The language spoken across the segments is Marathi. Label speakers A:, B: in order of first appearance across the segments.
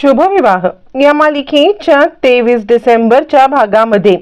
A: शुभविवाह. या मालिकेच्या तेवीस डिसेंबरच्या भागामध्ये.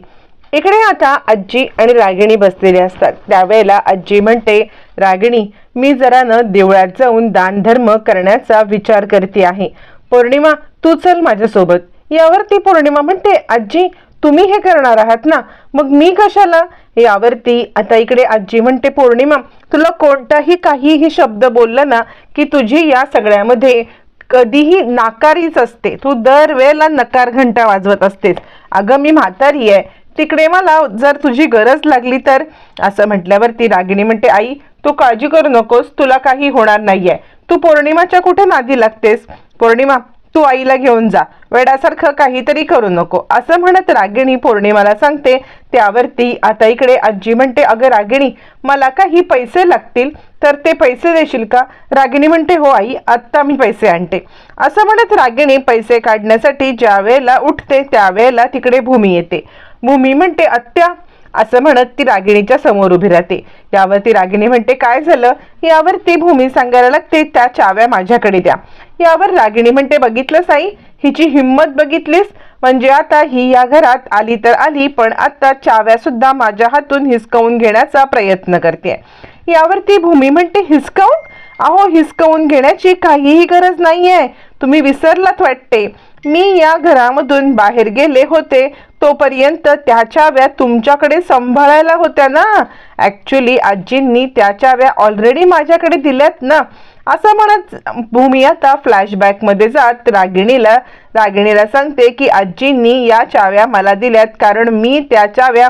A: इकडे आता आजी आणि रागिणी बसलेले असतात. त्यावेळेला आजी म्हणते रागिणी मी जरा न देवळात जाऊन दानधर्म करण्याचा विचार करते आहे. पौर्णिमा तू चल माझ्यासोबत. यावरती पौर्णिमा म्हणते आजी तुम्ही हे करणार आहात ना? मग मी कशाला? यावरती आता इकडे आजी म्हणते पौर्णिमा तुला कोणताही काहीही शब्द बोलला ना की तुझी या सगळ्यामध्ये कधीही नाकारीच असते. तू दरवेळेला नकार घंटा वाजवत असतेस. अगं मी म्हातारी आहे. तिकडे मला जर तुझी गरज लागली तर? असं म्हटल्यावर ती रागिणी म्हणते आई तू काळजी करू नकोस. तुला काही होणार नाहीये. तू पौर्णिमाच्या कुठे नादी लागतेस? पौर्णिमा तू आईला घेऊन जा. वेडासारखं काहीतरी करू नको. असं म्हणत रागिणी पौर्णिमाला सांगते त्यावरती आता इकडे आजी म्हणते अगं रागिणी मला काही पैसे लागतील तर ते पैसे देशील का? रागिणी म्हणते हो आई आत्ता मी पैसे आणते. असं म्हणत रागिणी पैसे काढण्यासाठी ज्या वेळेला उठते त्यावेळेला तिकडे भूमी येते. भूमी म्हणते आत्या असं म्हणत ती रागिणीच्या समोर उभी राहते. यावरती रागिणी म्हणते काय झालं? यावर ती भूमी सांगायला लागते त्या चाव्या माझ्याकडे द्या. यावर रागिणी म्हणते बघितलं साई? हिची हिंमत बघितलीस? म्हणजे आता ही या घरात आली तर आली पण आता चाव्या सुद्धा माझ्या हातून हिसकावून घेण्याचा प्रयत्न करते. यावरती भूमी म्हणते हिसकावून? अहो हिसकावून घेण्याची काहीही गरज नाहीये. तुम्ही विसरलात वाटते. मी या घरामधून बाहेर गेले होते. तोपर्यंत त्या चाव्या तुमच्याकडे सांभाळायला होत्या ना? ॲक्च्युली आजींनी त्या चाव्या ऑलरेडी माझ्याकडे दिल्यात ना? असं म्हणत भूमी आता फ्लॅशबॅकमध्ये जात रागिणीला रागिणीला सांगते की आजींनी या चाव्या मला दिल्यात कारण मी त्या चाव्या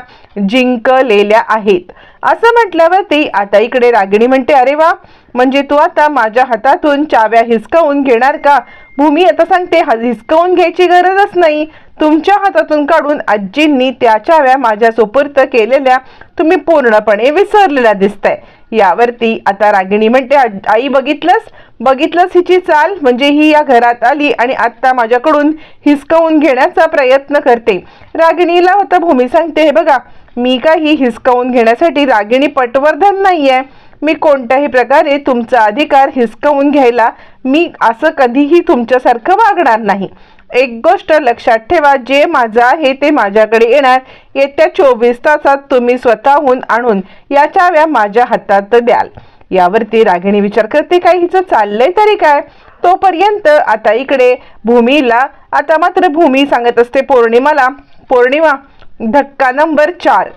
A: जिंकलेल्या आहेत. असं म्हटल्यावरती आता इकडे रागिणी म्हणते अरे वा! म्हणजे तू आता माझ्या हातातून चाव्या हिसकावून घेणार का? भूमी आता सांगते हिसकावून घ्यायची गरजच नाही. तुमच्या हातातून काढून आजींनी त्याच्याव्या माझ्या सोपूर्त केलेल्या तुम्ही पूर्णपणे विसरलेल्या दिसताय. यावरती आता रागिणी म्हणते "आ- आई बघितलंस? बघितलंच हिची चाल? म्हणजे ही या घरात आली आणि आत्ता माझ्याकडून हिसकावून घेण्याचा प्रयत्न करते. रागिणीला होता भूमी सांगते हे बघा मी काही हिसकावून घेण्यासाठी रागिणी पटवर्धन नाही आहे मी कोणत्याही प्रकारे तुमचा अधिकार हिसकावून घ्यायला मी असं कधीही तुमच्यासारखं वागणार नाही. एक गोष्ट लक्षात ठेवा जे माझं आहे ते माझ्याकडे येणार. येत्या चोवीस तासात तुम्ही स्वतःहून आणून या चाव्या माझ्या हातात द्याल. यावरती रागिणी विचार करते काय हिचं चाललंय तरी काय? तोपर्यंत आता इकडे भूमीला आता मात्र भूमी सांगत असते पौर्णिमाला पौर्णिमा धक्का नंबर चार.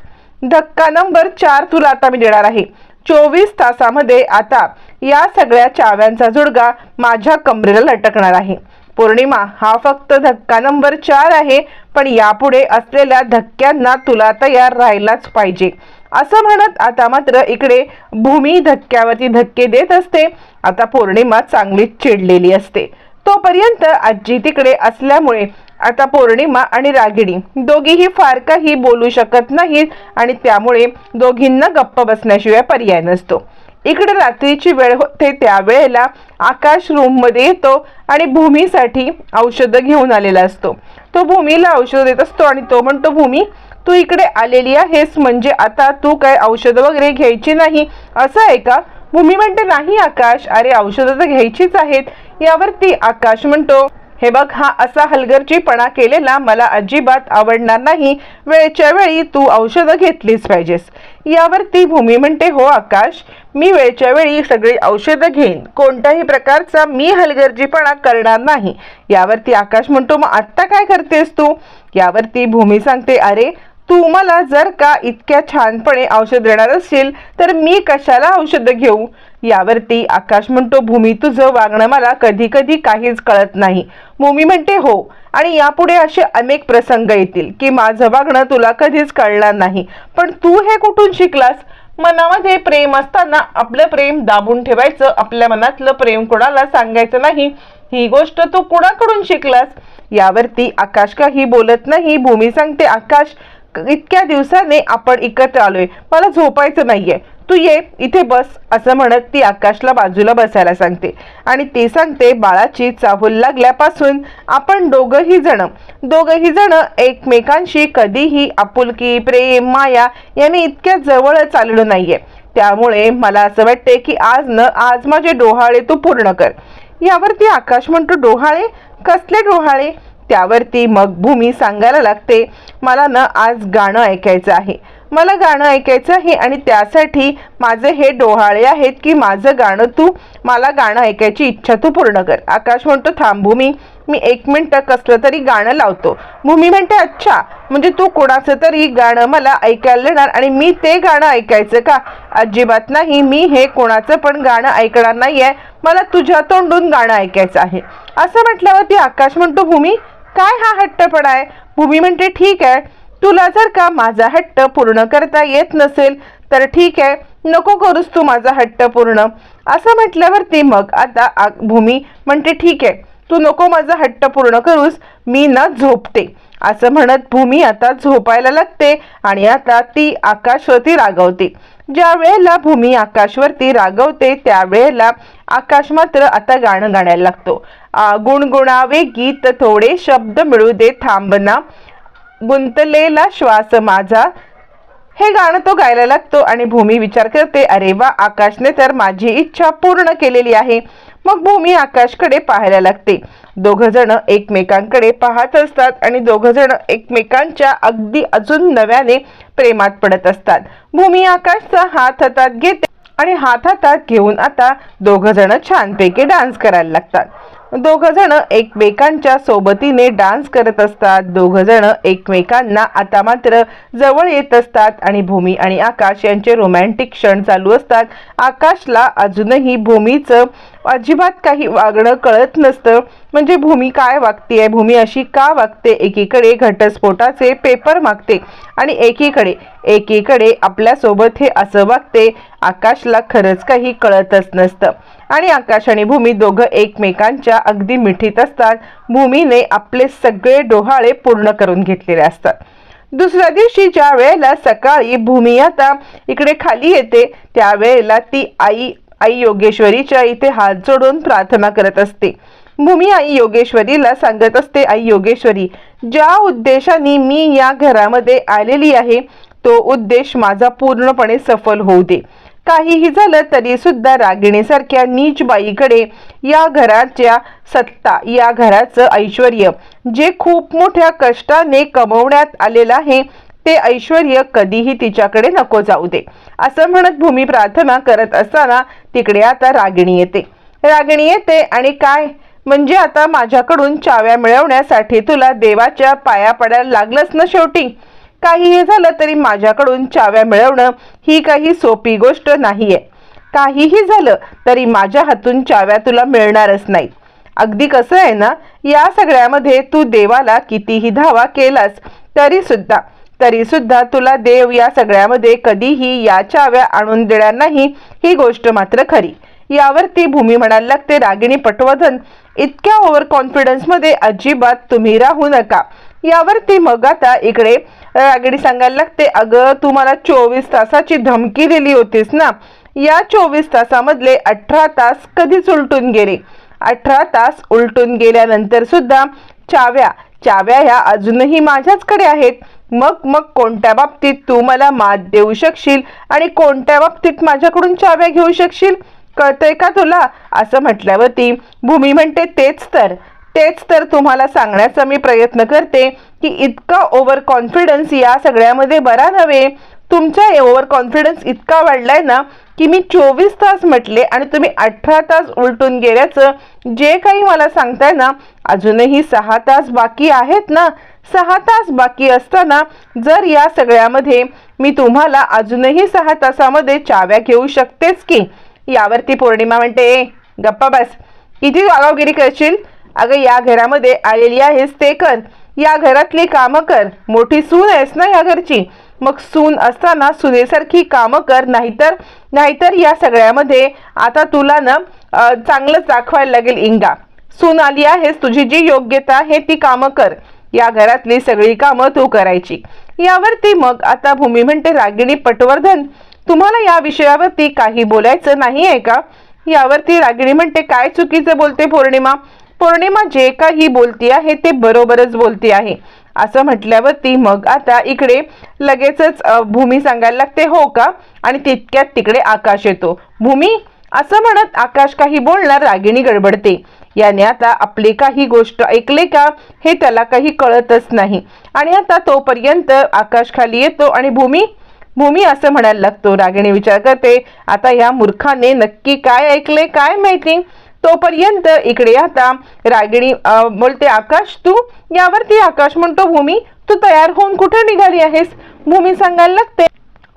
A: धक्का नंबर चार तुला आता मी देणार आहे. चोवीस तासामध्ये आता या सगळ्या चाव्यांचा जुडगा माझ्या कमरेला लटकणार आहे. पौर्णिमा हा फक्त धक्का नंबर चार आहे पण यापुढे असलेल्या धक्क्यांना तुला तयार राहायलाच पाहिजे. असं म्हणत आता मात्र इकडे भूमी धक्क्यावरती धक्के देत असते. आता पौर्णिमा चांगलीच चिडलेली असते. तोपर्यंत आजी तिकडे असल्यामुळे आता पौर्णिमा आणि रागिणी दोघीही फार काही बोलू शकत नाहीत आणि त्यामुळे दोघींना गप्प बसण्याशिवाय पर्याय नसतो. इकडे रात्रीची वेळ होते त्यावेळेला आकाश रूममध्ये येतो आणि भूमीसाठी औषधं घेऊन आलेला असतो. तो भूमीला औषध देत असतो आणि तो म्हणतो भूमी तू इकडे आलेली आहेस म्हणजे आता तू काय औषधं वगैरे घ्यायची नाही? असं आहे का? भूमी म्हणते नाही आकाश अरे औषधं तर घ्यायचीच आहेत. यावरती आकाश म्हणतो हे बघ हा असा हलगर्जीपणा केलेला मला अजिबात आवडणार नाही. वेळच्या वेळी तू औषधं घेतलीच पाहिजेस. यावर ती भूमी म्हणते हो आकाश मी वेळच्या वेळी सगळी औषधं घेईन. कोणत्याही प्रकारचा मी हलगर्जीपणा करणार नाही. यावरती आकाश म्हणतो मग आत्ता काय करतेस तू? यावरती भूमी सांगते अरे तू मला जर का इतक्या छानपणे औषध देणार असेल तर मी कशाला औषध घेऊ? यावरती आकाश म्हणतो भूमी तुझं वागणं मला कधी कधी काहीच कळत नाही. भूमी म्हणते हो. आणि यापुढे असे अनेक प्रसंग येतील की माझं वागणं तुला कधीच कळणार नाही. पण तू हे कुठून शिकलास? मनामध्ये प्रेम असताना आपलं प्रेम दाबून ठेवायचं आपल्या मनातलं प्रेम कोणाला सांगायचं नाही ही गोष्ट तू कुणाकडून शिकलास? यावरती आकाश काही बोलत नाही. भूमी सांगते आकाश इतक्या दिवसाने आपण एकत्र आलोय. मला झोपायचं नाहीये. तू ये इथे बस असं म्हणत ती आकाशला बाजूला बसायला सांगते. आणि ती सांगते बाळाची चाहूल लागल्यापासून आपण दोघही जण दोघही जण एकमेकांशी कधीही आपुलकी प्रेम माया यांनी इतक्या जवळ चाललो नाहीये. त्यामुळे मला असं वाटते की आज न आज माझे डोहाळे तू पूर्ण कर. यावरती आकाश म्हणतो डोहाळे? कसले डोहाळे? त्यावरती मग भूमी सांगायला लागते मला ना आज गाणं ऐकायचं आहे. मला गाणं ऐकायचं आहे आणि त्यासाठी माझे हे डोहाळे आहेत की माझं गाणं तू मला गाणं ऐकायची इच्छा तू पूर्ण कर. आकाश म्हणतो थांब भूमी मी एक मिनटं कसलं तरी गाणं लावतो. भूमी म्हणते अच्छा म्हणजे तू कोणाचं तरी गाणं मला ऐकायला देणार आणि मी ते गाणं ऐकायचं का? अजिबात नाही मी हे कोणाचं पण गाणं ऐकणार नाहीये. मला तुझ्या तोंडून गाणं ऐकायचं आहे. असं म्हटल्यावरती आकाश म्हणतो भूमी काय हा हट्टपणा आहे? भूमी म्हणते ठीक आहे. तुला जर का माझा हट्ट पूर्ण करता येत नसेल तर ठीक आहे. नको करूस तू माझा हट्ट पूर्ण. असं म्हटल्यावरती मग आता आ- भूमी म्हणते ठीक आहे. तू नको माझा हट्ट पूर्ण करूस. मी ना झोपते. असं म्हणत भूमी आता झोपायला लागते आणि आता ती आकाशवरती रागवते. ज्या वेळेला भूमी आकाशवरती रागवते त्यावेळेला आकाश मात्र आता गाणं गाण्याला लागतो. गुणगुणावे गीत थोडे शब्द मिळू दे थांबना गुंतलेला श्वास माझा. हे गाणं तो गायला लागतो आणि भूमी विचार करते अरे वा आकाशने तर माझी इच्छा पूर्ण केलेली आहे. मग भूमी आकाशकडे पाहायला लागते. दोघ जण एकमेकांकडे पाहत असतात आणि दोघ जण एकमेकांच्या अगदी अजून नव्याने प्रेमात पडत असतात. भूमी आकाशचा हात हातात घेते आणि हात हातात घेऊन आता दोघ जण छानपैकी डान्स करायला लागतात. दोघ जण एकमेकांच्या सोबतीने डान्स करत असतात. दोघ जण एकमेकांना आता मात्र जवळ येत असतात आणि भूमी आणि आकाश यांचे रोमॅन्टिक क्षण चालू असतात. आकाशला अजूनही भूमीचं अजिबात काही वागणं कळत नसतं. म्हणजे भूमी काय वागते? भूमी अशी का वागते? एकीकडे घटस्फोटाचे पेपर मागते आणि एकीकडे एकीकडे आपल्यासोबत हे असं वागते आकाशला खरंच काही कळतच नसतं. आणि आकाश आणि भूमी दोघं एकमेकांच्या अगदी मिठीत असतात. भूमीने आपले सगळे डोहाळे पूर्ण करून घेतलेले असतात. दुसऱ्या दिवशी ज्या वेळेला सकाळी भूमी आता इकडे खाली येते त्यावेळेला ती आई आई योगेश्वरीच्या इथे हात जोडून प्रार्थना करत असते. भूमी आई योगेश्वरीला सांगत असते आई योगेश्वरी ज्या उद्देशाने मी या घरामध्ये आलेली आहे तो उद्देश माझा पूर्णपणे सफल होऊ दे. काहीही झालं तरी सुद्धा रागिणीसारख्या नीच बाईकडे या घराच्या सत्ता या घराचं ऐश्वर जे खूप मोठ्या कष्टाने कमवण्यात आलेलं आहे ते ऐश्वर कधीही तिच्याकडे नको जाऊ दे. असं म्हणत भूमी प्रार्थना करत असताना तिकडे आता रागिणी येते. रागिणी येते आणि काय? म्हणजे आता माझ्याकडून चाव्या मिळवण्यासाठी तुला देवाच्या पाया पडायला लागलंच ना शेवटी? काहीही झालं तरी माझ्याकडून चाव्या मिळवणं ही काही सोपी गोष्ट नाहीये. काहीही झालं तरी माझ्या हातून चाव्या तुला मिळणारच नाही. अगदी कसं आहे ना या सगळ्यामध्ये तू देवाला कितीही धावा केलास तरी सुद्धा तरी सुद्धा तुला देव या सगळ्यामध्ये कधीही या चाव्या आणून देणार नाही ही गोष्ट मात्र खरी. यावर ती भूमी म्हणायला लागते रागिणी पटवर्धन इतक्या ओव्हर कॉन्फिडन्समध्ये अजिबात तुम्ही राहू नका. यावरती मग आता इकडे रागिणी सांगायला लागते अगं तू मला चोवीस तासाची धमकी दिली होतीस ना? या चोवीस तासामधले अठरा तास कधीच उलटून गेले. अठरा तास उलटून गेल्यानंतर सुद्धा चाव्या चाव्या ह्या अजूनही माझ्याचकडे आहेत. मग मग कोणत्या बाबतीत तू मला मात देऊ शकशील? आणि कोणत्या बाबतीत माझ्याकडून चाव्या घेऊ शकशील? कळतंय का तुला? असं म्हटल्यावरती भूमी म्हणते तेच तर. तेच तर तुम्हाला सांगण्याचा मी प्रयत्न करते की इतका ओव्हर कॉन्फिडन्स या सगळ्यामध्ये बरा नव्हे. तुमचा ओव्हर कॉन्फिडन्स इतका वाढलाय ना की मी चोवीस तास म्हटले आणि तुम्ही अठरा तास उलटून गेल्याचं जे काही मला सांगताय ना अजूनही सहा तास बाकी आहेत ना सहा तास बाकी असताना जर या सगळ्यामध्ये मी तुम्हाला अजूनही सहा तासामध्ये चाव्या घेऊ शकतेच की? यावरती पौर्णिमा म्हणते "ए, गप्पा बस. किती आगावगिरी करशील? अगं या घरामध्ये आलेली आहेस ते कर. या घरातली कामं कर. मोठी सून आहेस ना या घरची. मग सून असताना सुनेसारखी कामं कर नाहीतर नाहीतर या सगळ्यामध्ये आता तुला ना चांगलंच दाखवायला लागेल इंगा. सून आली आहेस तुझी जी योग्यता आहे ती कामं कर. या घरातली सगळी कामं तू करायची. यावरती मग आता भूमी म्हणते रागिणी पटवर्धन तुम्हाला या विषयावरती काही बोलायचं नाही आहे का? यावरती रागिणी म्हणते काय चुकीचं बोलते पौर्णिमा? पौर्णिमा जे काही बोलती आहे ते बरोबरच बोलती आहे. असं म्हटल्यावरती मग आता इकडे लगेचच भूमी सांगायला लागते हो का? आणि तितक्यात तिकडे आकाश येतो. भूमी असं म्हणत आकाश काही बोलणार रागिणी गडबडते. याने आता आपली काही गोष्ट ऐकले का हे त्याला काही कळतच नाही. आणि आता तोपर्यंत आकाश खाली येतो आणि भूमी भूमी असं म्हणायला लागतो. रागिणी विचार करते आता या मूर्खाने नक्की काय ऐकले काय माहिती? तोपर्यंत इकडे आता रागिणी बोलते आकाश तू यावरती आकाश म्हणतो भूमी तू तयार होऊन कुठे निघाली आहेस? भूमी सांगायला लागते.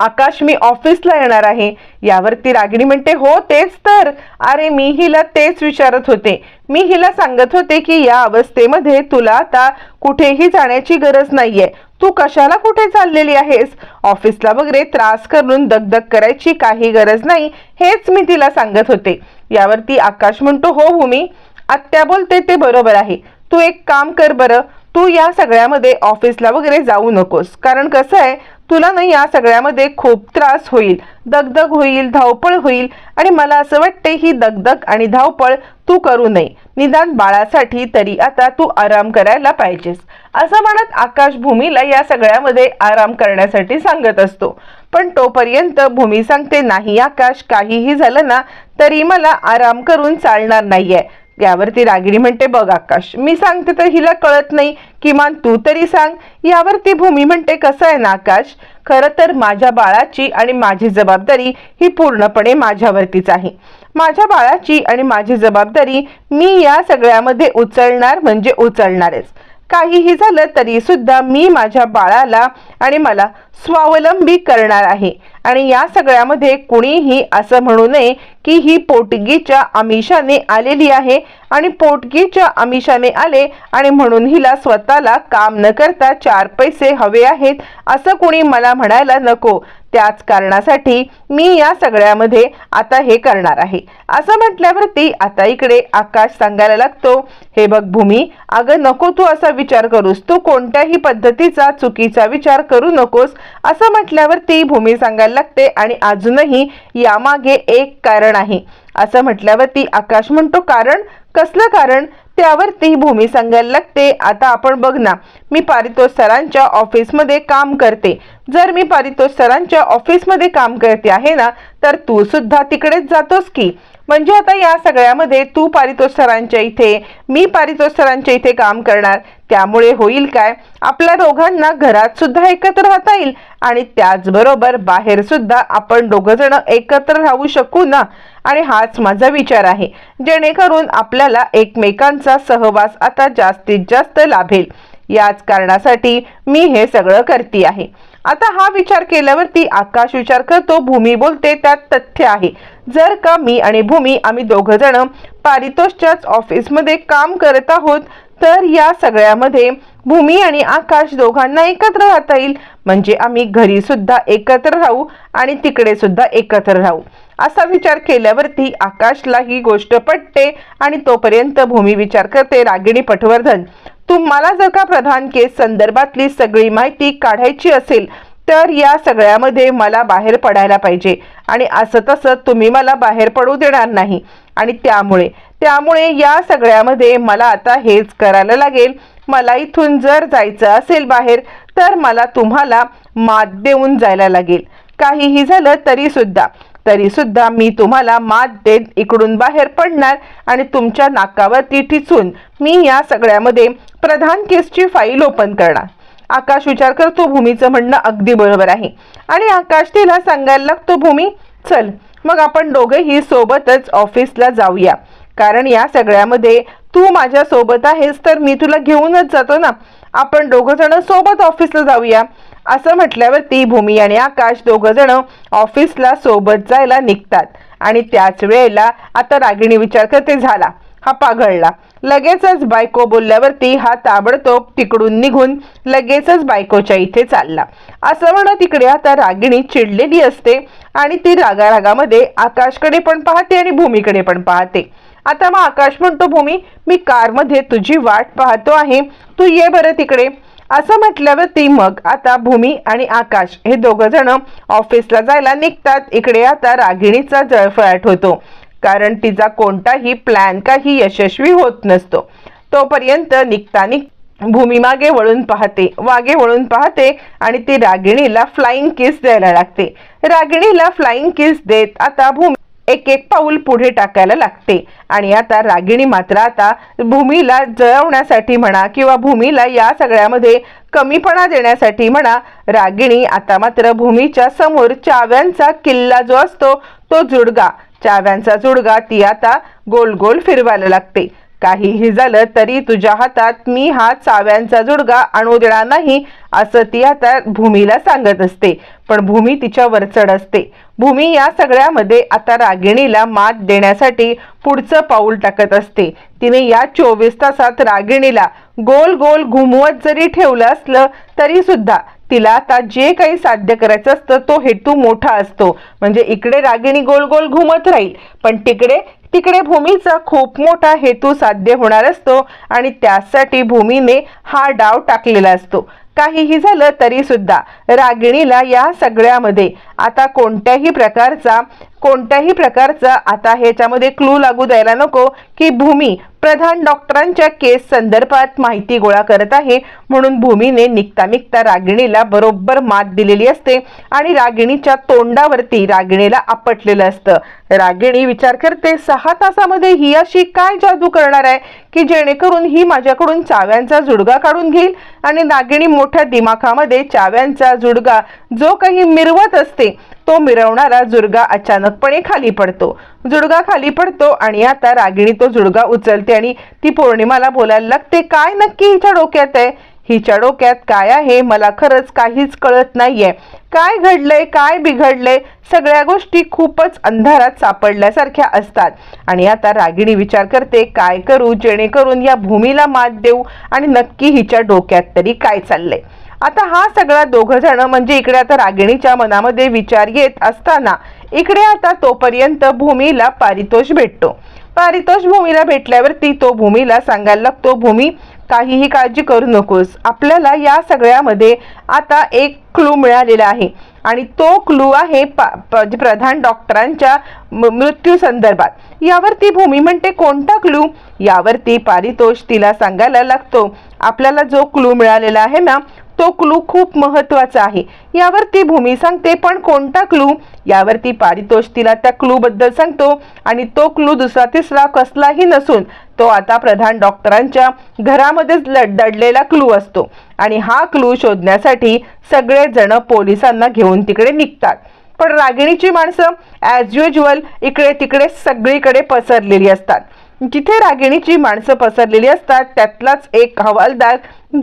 A: आकाश मी ऑफिसला येणार आहे. यावरती रागिणी म्हणते हो तेच तर. अरे मी हिला तेच विचारत होते. मी हिला सांगत होते की या अवस्थेमध्ये तुला आता कुठेही जाण्याची गरज नाहीये. तू कशाला कुठे चाललेली आहेस? ऑफिसला वगैरे त्रास करून दगदग करायची काही गरज नाही हेच मी तिला सांगत होते. यावरती आकाश म्हणतो हो भूमी आत्या बोलते ते बरोबर आहे. तू एक काम कर बरं. तू या सगळ्यामध्ये ऑफिसला वगैरे जाऊ नकोस. कारण कसं आहे तुला ना या सगळ्यामध्ये खूप त्रास होईल. दगदग होईल धावपळ होईल आणि मला असं वाटते ही दगदग आणि धावपळ तू करू नये. निदान बाळासाठी तरी आता तू आराम करायला पाहिजेस. असं म्हणत आकाश भूमीला या सगळ्यामध्ये आराम करण्यासाठी सांगत असतो. पण तोपर्यंत भूमी सांगते नाही आकाश काहीही झालं ना तरी मला आराम करून चालणार नाहीये. यावरती रागिणी म्हणते बघ आकाश मी सांगते तर हिला कळत नाही. किमान तू तरी सांग यावरती भूमी म्हणते कसं आहे ना आकाश? खरं तर माझ्या बाळाची आणि माझी जबाबदारी ही पूर्णपणे माझ्यावरतीच आहे. माझ्या बाळाची आणि माझी जबाबदारी मी या सगळ्यामध्ये उचलणार म्हणजे उचलणारच. काहीही झालं तरी सुद्धा मी माझ्या बाळाला आणि मला स्वावलंबी करणार आहे. आणि या सगळ्यामध्ये कुणीही असं म्हणू नये की ही पोटगीच्या आमिषाने आलेली आहे आणि पोटगीच्या आमिषाने आले आणि म्हणून हिला स्वतःला काम न करता चार पैसे हवे आहेत असं कुणी मला म्हणायला नको. त्याच कारणासाठी मी या सगळ्यामध्ये आता हे करणार आहे. असं म्हटल्यावरती आता इकडे आकाश सांगायला लागतो हे बघ भूमी अगं नको तू असा विचार करूस. तू कोणत्याही पद्धतीचा चुकीचा विचार करू नकोस. असं म्हटल्यावरती भूमी सांगायला लागते आणि अजूनही यामागे एक कारण नाही. असं म्हटल्यावरती आकाश म्हणतो कारण? कसलं कारण? त्यावर ती भूमी सांगायला लागते. आता आपण बघ ना मी पारितोष सरांच्या ऑफिसमध्ये काम करते. जर मी पारितोष सरांच्या ऑफिसमध्ये काम करते आहे ना तर तू सुद्धा तिकडेच जातोस की? म्हणजे आता या सगळ्यामध्ये तू पारितोष सरांच्या इथे मी पारितोष सरांच्या इथे काम करणार. त्यामुळे होईल काय? आपल्या दोघांना घरात सुद्धा एकत्र राहता येईल. आणि त्याचबरोबर बाहेर सुद्धा आपण दोघ जण एकत्र राहू शकू ना? आणि हाच माझा विचार आहे. जेणेकरून आपल्याला एकमेकांचा सहवास आता जास्तीत जास्त लाभेल. याच कारणासाठी मी हे सगळं करते आहे. आता हा विचार केल्यावरती आकाश विचार करतो भूमी बोलते त्यात तथ्य आहे. जर का मी आणि भूमी आम्ही दोघ जण पारितोषच्याच ऑफिसमध्ये काम करत आहोत तर या सगळ्यामध्ये भूमी आणि आकाश दोघांना एकत्र राहता येईल. म्हणजे आम्ही घरी सुद्धा एकत्र राहू आणि तिकडे सुद्धा एकत्र राहू. असा विचार केल्यावरती आकाशला ही गोष्ट पटते आणि तोपर्यंत भूमी विचार करते रागिणी पटवर्धन. तुम्हाला जर का प्रधान केस संदर्भातली सगळी माहिती काढायची असेल तर या सगळ्यामध्ये मला बाहेर पडायला पाहिजे. आणि असं तसं तुम्ही मला बाहेर पडू देणार नाही. आणि त्यामुळे त्यामुळे या सगळ्यामध्ये मला आता हेच करायला लागेल. मला इथून जर जायचं असेल बाहेर तर मला तुम्हाला मात देऊन जायला लागेल. काहीही झालं तरी सुद्धा. तरी सुद्धा मी तुम्हाला मात देत इकडून बाहेर पडणार आणि तुमच्या नाकावरती ठिचून मी या सगळ्यामध्ये प्रधान केसची फाईल ओपन करणार. आकाश विचार करतो भूमीचं म्हणणं अगदी बरोबर आहे. आणि आकाश तिला सांगायला लागतो भूमी चल मग आपण दोघेही सोबतच ऑफिसला जाऊया. कारण या सगळ्यामध्ये तू माझ्या सोबत आहेस तर मी तुला घेऊनच जातो ना. आपण दोघंजण सोबत ऑफिसला जाऊया. असं म्हटल्यावरती भूमी आणि आकाश दोघ जण ऑफिसला सोबत जायला निघतात. आणि त्याच वेळेला आता रागिणी विचार करते झाला. हा पाघळला लगेचच बायको बोलल्यावरती हा ताबडतोब तिकडून निघून लगेचच बायकोच्या इथे चालला. असं म्हणत तिकडे आता रागिणी चिडलेली असते आणि ती रागारागामध्ये आकाशकडे पण पाहते आणि भूमीकडे पण पाहते. आता मग आकाश म्हणतो भूमी मी कारमध्ये तुझी वाट पाहतो आहे. तू ये बरं तिकडे. असं म्हटल्यावरती मग आता भूमी आणि आकाश हे दोघं जण ऑफिसला जायला निघतात. इकडे आता रागिणीचा जळफळाट होतो. कारण तिचा कोणताही प्लॅन काही यशस्वी होत नसतो. तोपर्यंत निघता निघ भूमी मागे वळून पाहते वागे वळून पाहते आणि ती रागिणीला फ्लाइंग किस द्यायला लागते. रागिणीला फ्लाइंग किस देत आता भूमी एक एक पाऊल पुढे टाकायला लागते. आणि आता रागिणी मात्र आता भूमीला जळवण्यासाठी म्हणा किंवा भूमीला या सगळ्यामध्ये कमीपणा देण्यासाठी म्हणा रागिणी आता मात्र भूमीच्या समोर चाव्यांचा किल्ला जो असतो तो जुडगा. चाव्यांचा जुडगा ती आता गोल गोल फिरवायला लागते. काहीही झालं तरी तुझ्या हातात मी हा चाव्यांचा जुडगा आणू देणार नाही असं ती आता भूमीला सांगत असते. पण भूमी तिच्यावर चढ असते. भूमी या सगळ्यामध्ये आता रागिणीला मात देण्यासाठी पुढचं पाऊल टाकत असते. तिने या चोवीस तासात रागिणीला गोल गोल घुमवत जरी ठेवलं असलं तरी सुद्धा तिला आता जे काही साध्य करायचं असतं तो हेतू मोठा असतो. म्हणजे इकडे रागिणी गोल गोल घुमत राहील पण तिकडे तिकडे भूमीचा खूप मोठा हेतू साध्य होणार असतो आणि त्यासाठी भूमीने हा डाव टाकलेला असतो. काहीही झालं तरी सुद्धा रागिणीला या सगळ्यामध्ये. आता कोणत्याही प्रकारचा कोणत्याही प्रकारचा आता ह्याच्यामध्ये क्लू लागू द्यायला नको की भूमी प्रधान डॉक्टरांच्या केस संदर्भात माहिती गोळा करत आहे. म्हणून भूमीने निघता निघता रागिणीला बरोबर मात दिलेली असते आणि रागिणीच्या तोंडावरती रागिणीला आपटलेलं असतं. रागिणी विचार करते सहा तासामध्ये ही अशी काय जादू करणार आहे की जेणेकरून ही माझ्याकडून चाव्यांचा जुडगा काढून घेईल आणि नागिणी मोठ्या दिमाखामध्ये चाव्यांचा जुडगा जो काही मिरवत असते तो मिरवणारा जुडगा अचानकपणे खाली पडतो. जुडगा खाली पडतो आणि आता रागिणी तो जुडगा उचलते आणि ती पौर्णिमाला बोलायला लागते. काय नक्की हिच्या डोक्यात आहे? हिच्या डोक्यात काय आहे मला खरंच काहीच कळत नाहीये. काय घडलंय काय बिघडलंय सगळ्या गोष्टी खूपच अंधारात सापडल्यासारख्या असतात. आणि आता रागिणी विचार करते काय करू जेणेकरून या भूमीला मात देऊ आणि नक्की हिच्या डोक्यात तरी काय चाललंय. आता हा सगळा दोघं जण म्हणजे इकडे आता रागिणीच्या मनामध्ये विचार येत असताना इकडे आता तोपर्यंत भूमीला पारितोष भेटतो. पारितोष भूमीला भेटल्यावरती तो भूमीला सांगायला लागतो भूमी काहीही काळजी करू नकोस. आपल्याला या सगळ्यामध्ये आता एक क्लू मिळालेला आहे. आणि तो क्लू आहे प- प्रधान डॉक्टरांच्या म- मृत्यू संदर्भात. यावरती भूमी म्हणते कोणता क्लू यावरती पारितोष तिला सांगायला लागतो आपल्याला जो क्लू मिळालेला आहे ना तो क्लू खूप महत्त्वाचा आहे. यावरती भूमी सांगते पण कोणता क्लू यावरती पारितोष तिला त्या क्लू बद्दल सांगतो आणि तो क्लू दुसरा तिसरा कसलाही नसून तो आता प्रधान डॉक्टरांच्या घरामध्येच लड- दडलेला क्लू असतो. आणि हा क्लू शोधण्यासाठी सगळेजण पोलिसांना घेऊन तिकडे निघतात. पण रागिणीची माणसं ॲज युजल इकडे तिकडे सगळीकडे पसरलेली असतात. जिथे रागिणीची माणसं पसरलेली असतात त्यातलाच एक हवालदार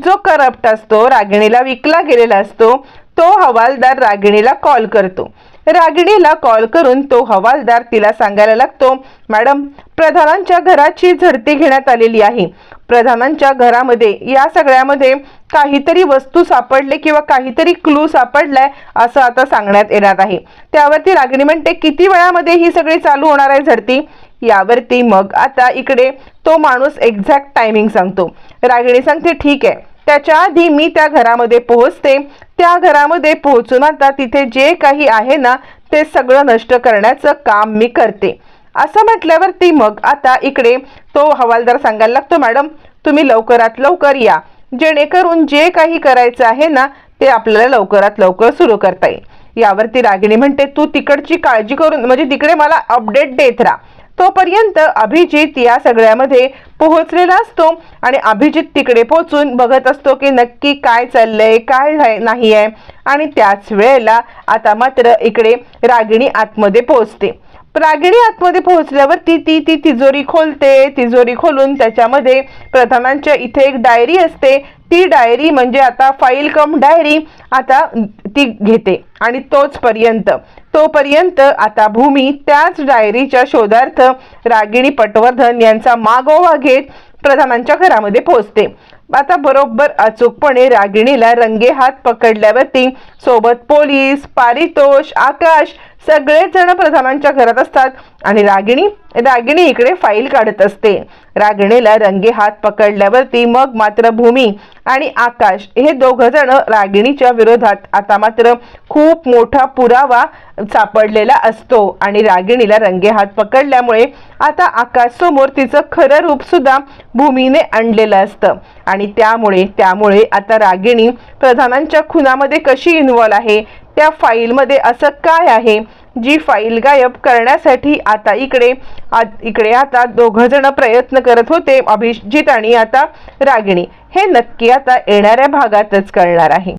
A: जो करप्ट असतो रागिणीला विकला गेलेला असतो तो हवालदार रागिणीला कॉल करतो. रागिणीला कॉल करून तो हवालदार तिला सांगायला लागतो मॅडम प्रधानांच्या घराची झडती घेण्यात आलेली आहे. प्रधानांच्या घरामध्ये या सगळ्यामध्ये काहीतरी वस्तू सापडले किंवा काहीतरी क्लू सापडलाय असं आता सांगण्यात येणार आहे. त्यावरती रागिणी म्हणते किती वेळामध्ये ही सगळी चालू होणार आहे झडती? यावरती मग आता इकडे तो माणूस एक्झॅक्ट टायमिंग सांगतो. रागिणी सांगते ठीक आहे. त्याच्या आधी मी त्या घरामध्ये पोहोचते. त्या घरामध्ये पोहोचून आता तिथे जे काही आहे ना ते सगळं नष्ट करण्याचं काम मी करते. असं म्हटल्यावरती मग आता इकडे तो हवालदार सांगायला लागतो मॅडम तुम्ही लवकरात लवकर या. जेणेकरून जे काही करायचं आहे ना ते आपल्याला लवकरात लवकर सुरू करता येईल. यावरती रागिणी म्हणते तू तिकडची काळजी करून म्हणजे तिकडे मला अपडेट देत राहा. तोपर्यंत अभिजित या सगळ्यामध्ये पोहोचलेला असतो आणि अभिजित तिकडे पोहोचून बघत असतो की नक्की काय चाललंय काय नाही- आहे आणि त्याच वेळेला आता मात्र इकडे रागिणी आतमध्ये पोहोचते. रागिणी आतमध्ये पोहोचल्यावरती ती ती तिजोरी खोलते. तिजोरी खोलून त्याच्यामध्ये प्रधानांच्या इथे एक डायरी असते. ती डायरी म्हणजे आता फाईल कम डायरी आता ती घेते. आणि तोच पर्यंत तोपर्यंत आता भूमी त्याच डायरीच्या शोधार्थ रागिणी पटवर्धन यांचा मागोवा घेत प्रधानांच्या घरामध्ये पोहोचते. आता बरोबर अचूकपणे रागिणीला रंगे हात पकडल्यावरती सोबत पोलीस पारितोष आकाश सगळेच जण प्रधानांच्या घरात असतात. आणि रागिणी रागिणी इकडे फाईल काढत असते. रागिणीला रंगे हात पकडल्यावरती मग मात्र भूमी आणि आकाश हे दोघ जण रागिणीच्या विरोधात आता मात्र खूप मोठा पुरावा सापडलेला असतो. आणि रागिणीला रंगे हात पकडल्यामुळे आता आकाश समोर तिचं खरं रूप सुद्धा भूमीने आणलेलं असतं. आणि त्यामुळे त्यामुळे आता रागिणी प्रधानांच्या खुनामध्ये कशी इन्व्हॉल्व आहे? त्या फाईलमध्ये असं काय आहे? जी फाईल गायब करण्यासाठी आता इकडे आ- इकडे आता दोघं जण प्रयत्न करत होते अभिजित आणि आता रागिणी. हे नक्की आता येणाऱ्या भागातच कळणार आहे.